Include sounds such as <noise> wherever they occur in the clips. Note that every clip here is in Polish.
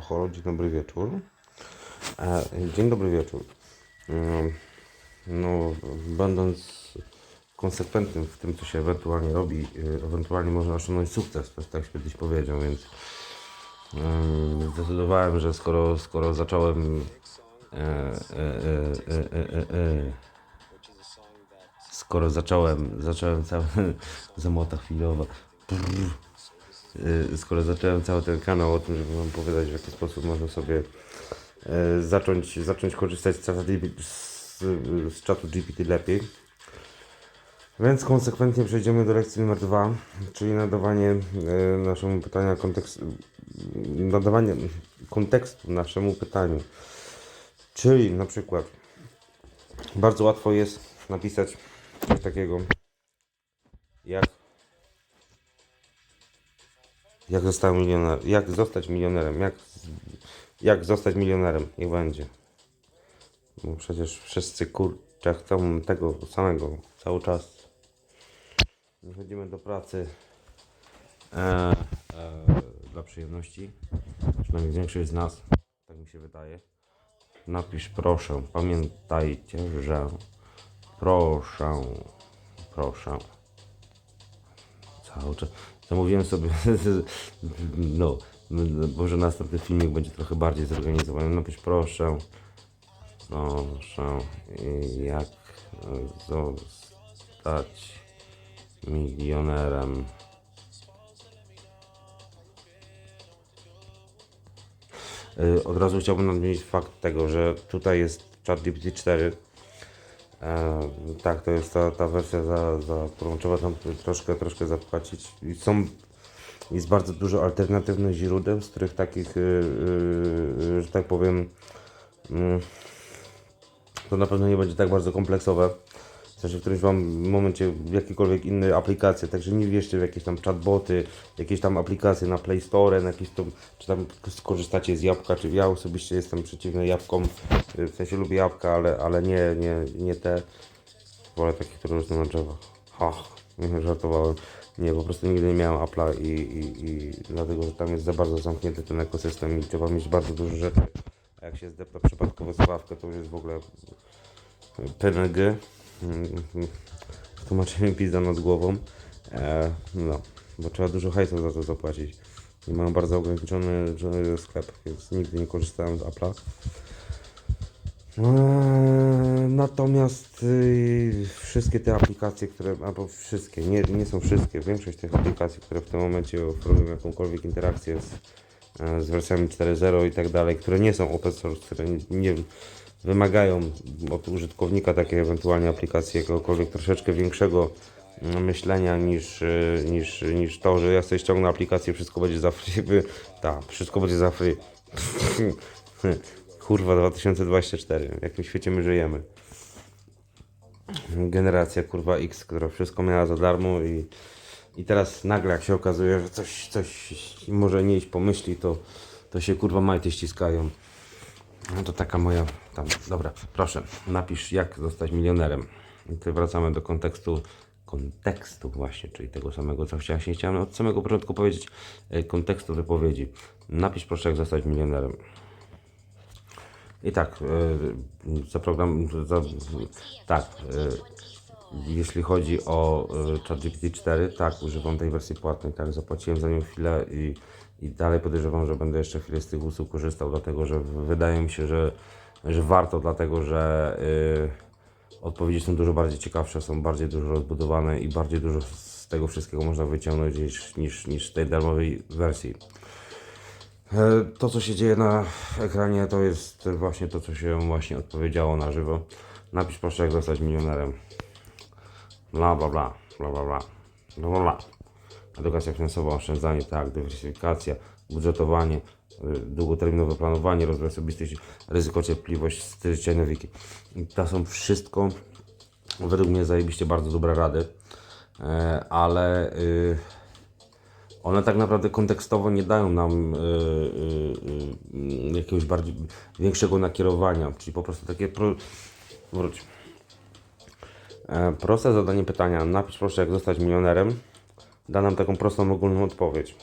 Halo, dzień dobry wieczór. E, dzień dobry wieczór. Mm, No, będąc konsekwentnym w tym, co się ewentualnie robi, y, ewentualnie można osiągnąć sukces, to tak kiedyś powiedział, więc mm, zdecydowałem, że skoro, skoro zacząłem e, e, skoro zacząłem, zacząłem cały <laughs> zamota chwilowa, Brrr. Y, skoro zacząłem cały ten kanał o tym, żeby wam powiedzieć w jaki sposób można sobie e, zacząć, zacząć korzystać z, z, z czatu GPT lepiej. Więc konsekwentnie przejdziemy do lekcji numer dwa, czyli nadawanie e, naszemu pytania kontekstu, nadawanie kontekstu naszemu pytaniu. Czyli na przykład bardzo łatwo jest napisać coś takiego jak jak został milioner, jak zostać milionerem, jak, jak zostać milionerem, niech będzie. Bo przecież wszyscy kurczę chcą tego samego cały czas. Nie chodzimy do pracy e, e, dla przyjemności. Przynajmniej większość z nas, tak mi się wydaje. Napisz proszę, pamiętajcie, że proszę, proszę. Cały czas. Zamówiłem sobie, <laughs> no, może następny filmik będzie trochę bardziej zorganizowany. Napisz proszę, proszę, jak zostać milionerem. Y, Od razu chciałbym nadmienić fakt tego, że tutaj jest ChatGPT 4. E, tak, to jest ta, ta wersja, za, za którą trzeba tam troszkę, troszkę zapłacić. I są, jest bardzo dużo alternatywnych źródeł, z których takich, y, y, że tak powiem, mm, to na pewno nie będzie tak bardzo kompleksowe. Sensie w którymś wam momencie w jakiejkolwiek innej aplikacji, także nie wierzcie w jakieś tam chatboty, jakieś tam aplikacje na Play Store, na jakieś tam, czy tam skorzystacie z jabłka, czy ja osobiście jestem przeciwny jabłkom, y, w sensie lubię jabłka, ale, ale nie, nie, nie te, wolę takie, które rosną na drzewach. Ha, <laughs> żartowałem. Nie, po prostu nigdy nie miałem Apple'a i, i, i dlatego, że tam jest za bardzo zamknięty ten ekosystem i trzeba mieć bardzo dużo rzeczy. A jak się zdepta przypadkowo słuchawkę, to już jest w ogóle PNG. W tłumaczeniu pizza nad głową. E, no, bo trzeba dużo hajsu za to zapłacić. I mam bardzo ograniczony sklep, więc nigdy nie korzystałem z Apple'a. Eee, Natomiast y, wszystkie te aplikacje, które, albo wszystkie, nie, nie są wszystkie, większość tych aplikacji, które w tym momencie oferują jakąkolwiek interakcję z, e, z wersjami 4.0 i tak dalej, które nie są open source, które nie, nie wymagają od użytkownika takiej ewentualnie aplikacji jakiegokolwiek troszeczkę większego mm, myślenia niż, y, niż, niż to, że ja sobie ściągnę aplikację, wszystko będzie za free. Tak, wszystko będzie za free. <laughs> Kurwa 2024, w jakim świecie my żyjemy. Generacja kurwa X, która wszystko miała za darmo i, i teraz nagle jak się okazuje, że coś, coś może nie iść po myśli, to, to się kurwa majty ściskają. No to taka moja tam, dobra, proszę, napisz jak zostać milionerem. I tutaj wracamy do kontekstu, kontekstu właśnie, czyli tego samego, co chciałem, chciałem od samego początku powiedzieć, e, kontekstu wypowiedzi. Napisz proszę jak zostać milionerem. I tak, e, za program, za, tak, e, jeśli chodzi o ChatGPT 4, tak, używam tej wersji płatnej, tak, zapłaciłem za nią chwilę i, i dalej podejrzewam, że będę jeszcze chwilę z tych usług korzystał, dlatego że wydaje mi się, że, że warto, dlatego że y, odpowiedzi są dużo bardziej ciekawsze, są bardziej dużo rozbudowane i bardziej dużo z tego wszystkiego można wyciągnąć niż, niż, niż tej darmowej wersji. E, to, co się dzieje na ekranie, to jest właśnie to, co się właśnie odpowiedziało na żywo. Napisz proszę, jak zostać milionerem. Bla, bla, bla, bla, bla, bla, no, bla, bla. Edukacja finansowa, oszczędzanie, tak, dywersyfikacja, budżetowanie, y, długoterminowe planowanie, rozwój osobisty, ryzyko, cierpliwość, styl życia i nawyki. I to są wszystko, według mnie, zajebiście bardzo dobre rady, E, ale... y, one tak naprawdę kontekstowo nie dają nam y, jakiegoś bardziej większego nakierowania, czyli po prostu takie pro... wróć. E, proste zadanie pytania, napisz proszę jak zostać milionerem, da nam taką prostą ogólną odpowiedź.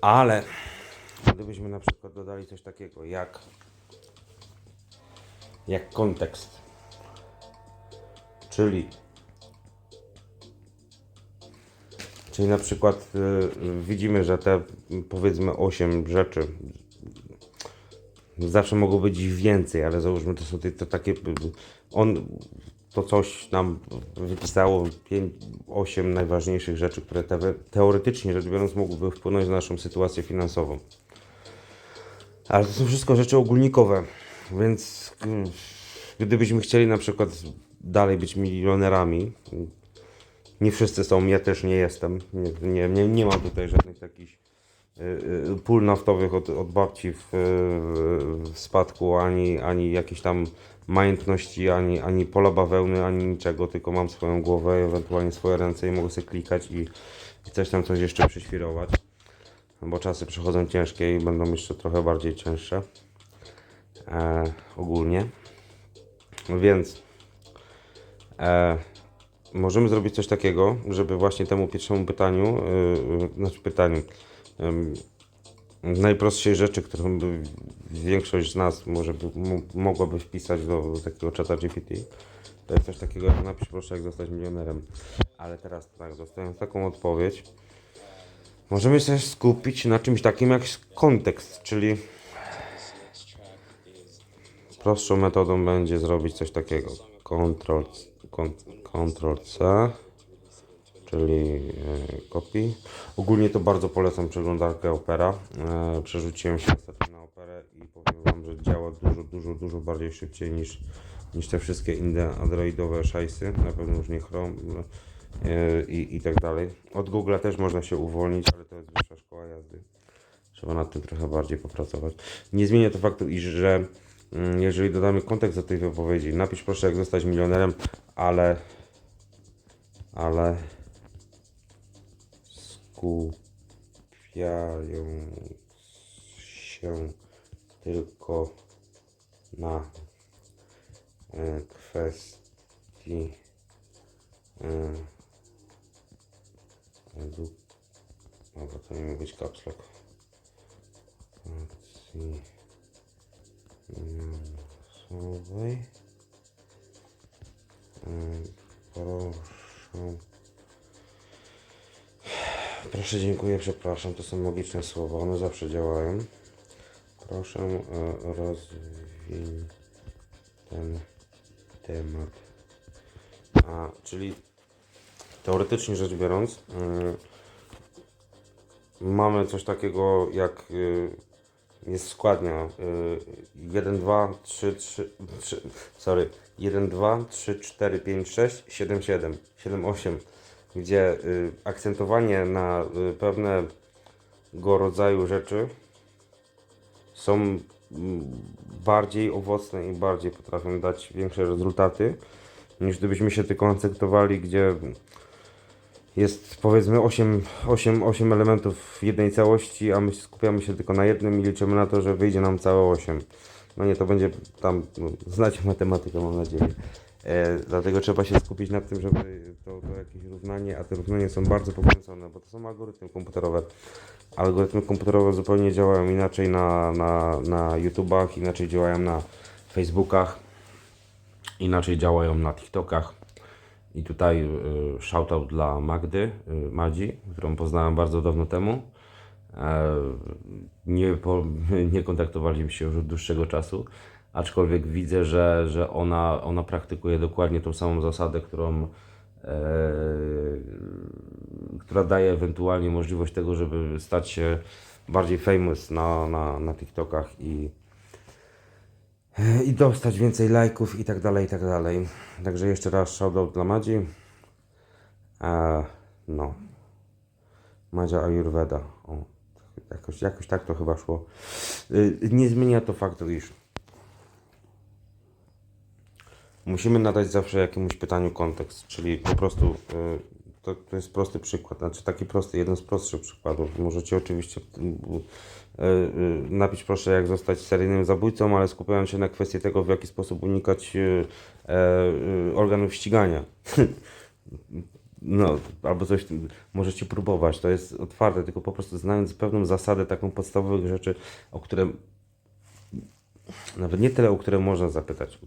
Ale gdybyśmy na przykład dodali coś takiego jak jak kontekst. Czyli Czyli na przykład y, widzimy, że te powiedzmy 8 rzeczy zawsze mogło być ich więcej, ale załóżmy to są te, to takie on to coś nam wypisało 5, 8 najważniejszych rzeczy, które te, teoretycznie rzecz biorąc mogłyby wpłynąć na naszą sytuację finansową. Ale to są wszystko rzeczy ogólnikowe, więc y, gdybyśmy chcieli na przykład dalej być milionerami, nie wszyscy są, ja też nie jestem, nie, nie, nie, nie mam tutaj żadnych takich pól naftowych od, od babci w, w spadku, ani, ani jakieś tam majątności, ani, ani pola bawełny, ani niczego, tylko mam swoją głowę, ewentualnie swoje ręce i mogę sobie klikać i, coś tam coś jeszcze przyświrować bo czasy przychodzą ciężkie i będą jeszcze trochę bardziej cięższe e, ogólnie. Więc e, możemy zrobić coś takiego, żeby właśnie temu pierwszemu pytaniu, e, znaczy pytaniu, najprostszej rzeczy, którą większość z nas może by, mo- mogłaby wpisać do, do takiego czata GPT, to jest coś takiego jak napisz proszę jak zostać milionerem. Ale teraz tak, dostając taką odpowiedź, Możemy się skupić na czymś takim jak kontekst, czyli prostszą metodą będzie zrobić coś takiego. Ctrl, Ctrl C, czyli e, copy. Ogólnie to bardzo polecam przeglądarkę Opera. E, przerzuciłem się ostatnio na Operę i powiem Wam, że działa dużo, dużo, dużo bardziej szybciej niż, niż te wszystkie inne androidowe szajsy. Na pewno już nie Chrome e, i, i tak dalej. Od Google'a też można się uwolnić, ale to jest wyższa szkoła jazdy. Trzeba nad tym trochę bardziej popracować. Nie zmienia to faktu, iż że mm, jeżeli dodamy kontekst do tej wypowiedzi, napisz proszę jak zostać milionerem, ale ale skupiając się tylko na e, kwestii e, Dobra, to nie być caps lock. Edukacji finansowej. E, Proszę. Proszę, dziękuję, przepraszam. To są magiczne słowa, one zawsze działają. Proszę, e, rozwiń ten temat. A, czyli teoretycznie rzecz biorąc, y, mamy coś takiego jak y, jest składnia y, 1, 2, 3, 3, 3, sorry, 1, 2, 3, 4, 5, 6, 7, 7, 7, 8, gdzie y, akcentowanie na y, pewnego rodzaju rzeczy są bardziej owocne i bardziej potrafią dać większe rezultaty niż gdybyśmy się tylko akcentowali, gdzie jest powiedzmy 8, 8, 8 elementów w jednej całości, a my skupiamy się tylko na jednym i liczymy na to, że wyjdzie nam całe 8. No nie, to będzie tam, no, znacie matematykę mam nadzieję. E, dlatego trzeba się skupić na tym, żeby to, to jakieś równanie, a te równania są bardzo pokręcone, bo to są algorytmy komputerowe. Algorytmy komputerowe zupełnie działają inaczej na, na, na YouTubach, inaczej działają na Facebookach, inaczej działają na TikTokach. I tutaj y, shoutout dla Magdy, y, Madzi, którą poznałem bardzo dawno temu. E, nie, po, <laughs> nie kontaktowaliśmy się już od dłuższego czasu, aczkolwiek widzę, że, że ona, ona praktykuje dokładnie tą samą zasadę, którą, e, która daje ewentualnie możliwość tego, żeby stać się bardziej famous na, na, na TikTokach i, i dostać więcej lajków i tak dalej, i tak dalej. Także jeszcze raz shoutout dla Madzi. E, no. Madzia Ayurveda. O, jakoś, jakoś tak to chyba szło. Y, nie zmienia to faktu, iż musimy nadać zawsze jakiemuś pytaniu kontekst, czyli po prostu y, to, to jest prosty przykład, znaczy taki prosty, jeden z prostszych przykładów. Możecie oczywiście y, y, napisz proszę jak zostać seryjnym zabójcą, ale skupiając się na kwestii tego, w jaki sposób unikać e, organów ścigania. <laughs> no, albo coś, możecie próbować, to jest otwarte, tylko po prostu znając pewną zasadę taką podstawowych rzeczy, o które, nawet nie tyle, o które można zapytać,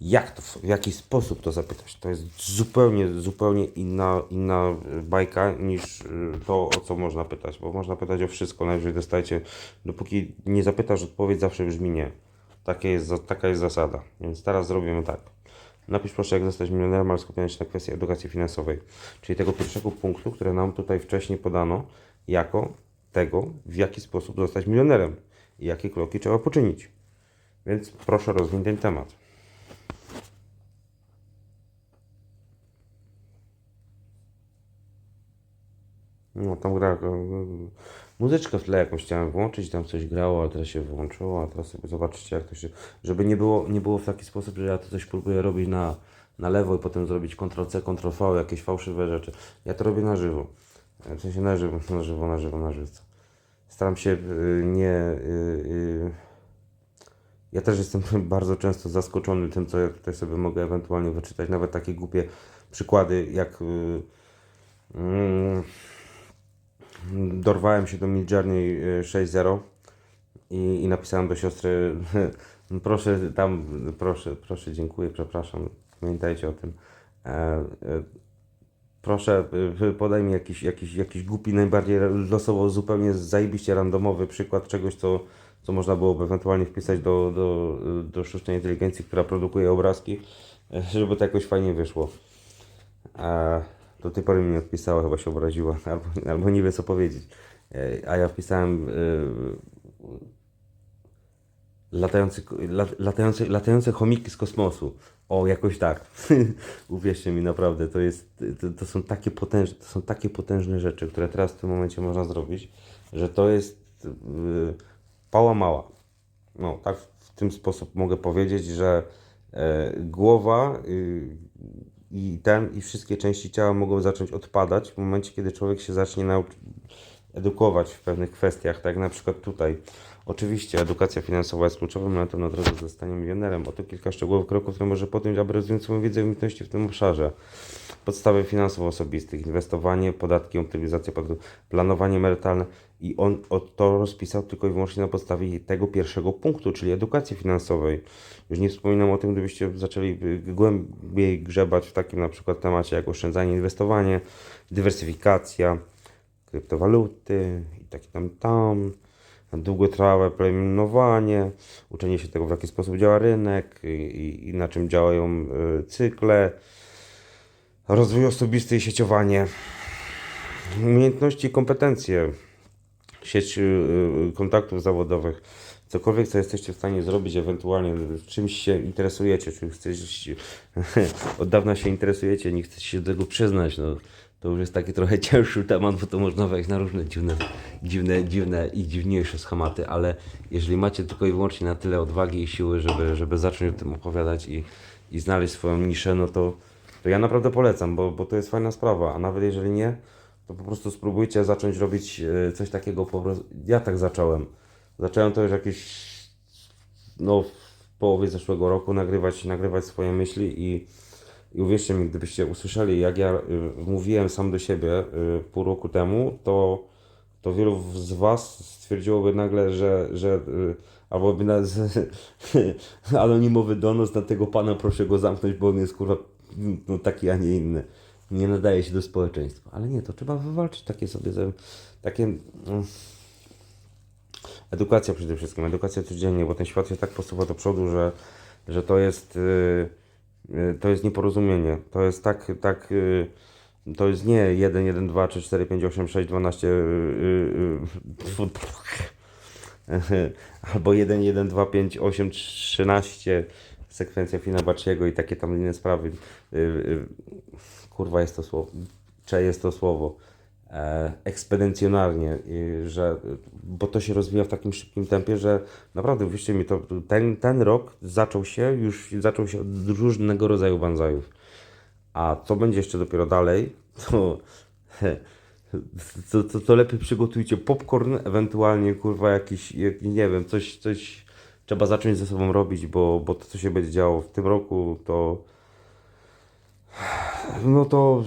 jak to, w jaki sposób to zapytać, to jest zupełnie, zupełnie inna, inna bajka niż y, to, o co można pytać, bo można pytać o wszystko, najwyżej dostajecie, dopóki nie zapytasz, odpowiedź zawsze brzmi nie. Takie jest, taka jest zasada, więc teraz zrobimy tak. Napisz proszę, jak zostać milionerem, ale skupiając się na kwestii edukacji finansowej, czyli tego pierwszego punktu, które nam tutaj wcześniej podano, jako tego, w jaki sposób zostać milionerem i jakie kroki trzeba poczynić. Więc proszę rozwinąć ten temat. No tam gra. e, Muzyczkę w tle jakąś chciałem włączyć, tam coś grało, ale teraz się wyłączyło, a teraz sobie zobaczycie jak to się. Żeby nie było, nie było w taki sposób, że ja to coś próbuję robić na, na lewo i potem zrobić Ctrl-C, Ctrl-V, jakieś fałszywe rzeczy. Ja to robię na żywo. E, W sensie na żywo, <laughs> na żywo, na żywo, na żywo. Staram się y, nie. ja też jestem <laughs> bardzo często zaskoczony tym, co ja tutaj sobie mogę ewentualnie wyczytać. Nawet takie głupie przykłady, jak. mm, dorwałem się do Midjourney y, 6.0 i, i napisałem do siostry <laughs> proszę tam, proszę, proszę, dziękuję, przepraszam, pamiętajcie o tym. E, e, proszę, podaj mi jakiś, jakiś, jakiś głupi, najbardziej losowo, zupełnie zajebiście randomowy przykład czegoś, co, co można byłoby ewentualnie wpisać do, do, do sztucznej inteligencji, która produkuje obrazki, e, żeby to jakoś fajnie wyszło. A do tej pory mi nie odpisała, chyba się obraziła, <laughs> albo, albo nie wie co powiedzieć. E, A ja wpisałem y, latający, lat, latające, chomiki z kosmosu. O, jakoś tak. <laughs> Uwierzcie mi, naprawdę, to jest, to, to, są takie potężne, to są takie potężne rzeczy, które teraz w tym momencie można zrobić, że to jest y, pała mała. No, tak w tym sposób mogę powiedzieć, że e, głowa y, i ten i wszystkie części ciała mogą zacząć odpadać w momencie, kiedy człowiek się zacznie edukować w pewnych kwestiach, tak na przykład tutaj. Oczywiście edukacja finansowa jest kluczowym elementem na drodze do zostania milionerem. Oto kilka szczegółowych kroków, które może podjąć, aby rozwinąć swoją wiedzę i umiejętności w tym obszarze. Podstawy finansów osobistych, inwestowanie, podatki, optymalizacja, podatków, planowanie emerytalne i on to rozpisał tylko i wyłącznie na podstawie tego pierwszego punktu, czyli edukacji finansowej. Już nie wspominam o tym, gdybyście zaczęli głębiej grzebać w takim na przykład temacie jak oszczędzanie, inwestowanie, dywersyfikacja, kryptowaluty i taki tam tam, długotrwałe premiumowanie, uczenie się tego, w jaki sposób działa rynek i, i, na czym działają y, cykle, rozwój osobisty i sieciowanie, umiejętności i kompetencje, sieć y, y, kontaktów zawodowych, cokolwiek, co jesteście w stanie zrobić, ewentualnie czymś się interesujecie, czy chcecie, <laughs> od dawna się interesujecie, nie chcecie się do tego przyznać, no, to już jest taki trochę <laughs> cięższy temat, bo to można wejść na różne dziwne, dziwne, dziwne i dziwniejsze schematy, ale jeżeli macie tylko i wyłącznie na tyle odwagi i siły, żeby, żeby zacząć o tym opowiadać i, i znaleźć swoją niszę, no to, to ja naprawdę polecam, bo, bo to jest fajna sprawa, a nawet jeżeli nie, to po prostu spróbujcie zacząć robić e, coś takiego. Ja tak zacząłem. Zacząłem to już jakieś no, w połowie zeszłego roku nagrywać, nagrywać swoje myśli i, i uwierzcie mi, gdybyście usłyszeli, jak ja y, mówiłem sam do siebie y, pół roku temu, to, to wielu z Was stwierdziłoby nagle, że, że y, albo by na, <laughs> anonimowy donos na tego pana proszę go zamknąć, bo on jest kurwa no, taki, a nie inny. Nie nadaje się do społeczeństwa. Ale nie, to trzeba wywalczyć takie sobie, takie... mm, Edukacja przede wszystkim, edukacja codziennie, bo ten świat się tak posuwa do przodu, że, że to jest y, y, to jest nieporozumienie. To jest tak, tak y, to jest nie 1, 1, 2, 3, 4, 5, 8, 6, 12 y, y, y, <laughs> albo 1, 1, 2, 5, 8, 13 sekwencja Finabaciego i takie tam inne sprawy. Kurwa jest to słowo. Cze jest to słowo e, ekspedycjonalnie, i że, bo to się rozwija w takim szybkim tempie, że naprawdę, wierzcie mi, to ten, ten rok zaczął się, już zaczął się od różnego rodzaju banzajów. A co będzie jeszcze dopiero dalej, to, <laughs> to, to, to lepiej przygotujcie popcorn, ewentualnie kurwa jakiś, jak, nie wiem, coś, coś trzeba zacząć ze sobą robić, bo, bo to co się będzie działo w tym roku, to <sighs> no to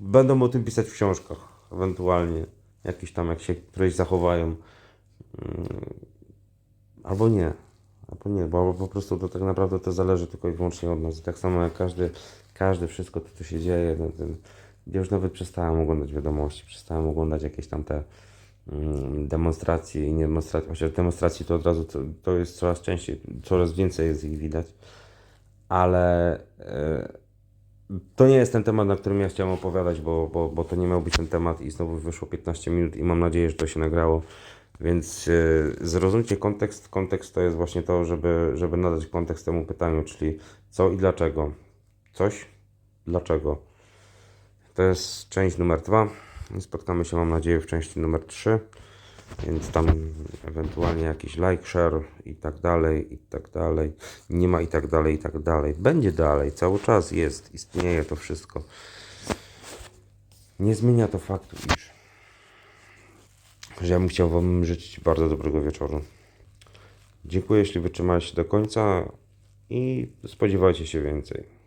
będą o tym pisać w książkach, ewentualnie. Jakieś tam, jak się któreś zachowają. Mm, Albo nie. Albo nie, bo po prostu to tak naprawdę to zależy tylko i wyłącznie od nas. Tak samo jak każdy, każdy wszystko to, co się dzieje, ten, ten, ja już nawet przestałem oglądać wiadomości, przestałem oglądać jakieś tam te mm, demonstracje i nie demonstracje, chociaż demonstracji to od razu to, to jest coraz częściej, coraz więcej jest ich widać, ale e, to nie jest ten temat, na którym ja chciałem opowiadać, bo, bo, bo to nie miał być ten temat i znowu wyszło 15 minut i mam nadzieję, że to się nagrało. Więc e, zrozumcie kontekst. Kontekst to jest właśnie to, żeby, żeby nadać kontekst temu pytaniu, czyli co i dlaczego. Coś, dlaczego. To jest część numer dwa. Spotkamy się, mam nadzieję, w części numer 3. Więc tam ewentualnie jakiś like, share i tak dalej, i tak dalej. Nie ma i tak dalej, i tak dalej. Będzie dalej, cały czas jest, istnieje to wszystko. Nie zmienia to faktu, iż że ja bym chciał Wam życzyć bardzo dobrego wieczoru. Dziękuję, jeśli wytrzymaliście do końca i spodziewajcie się więcej.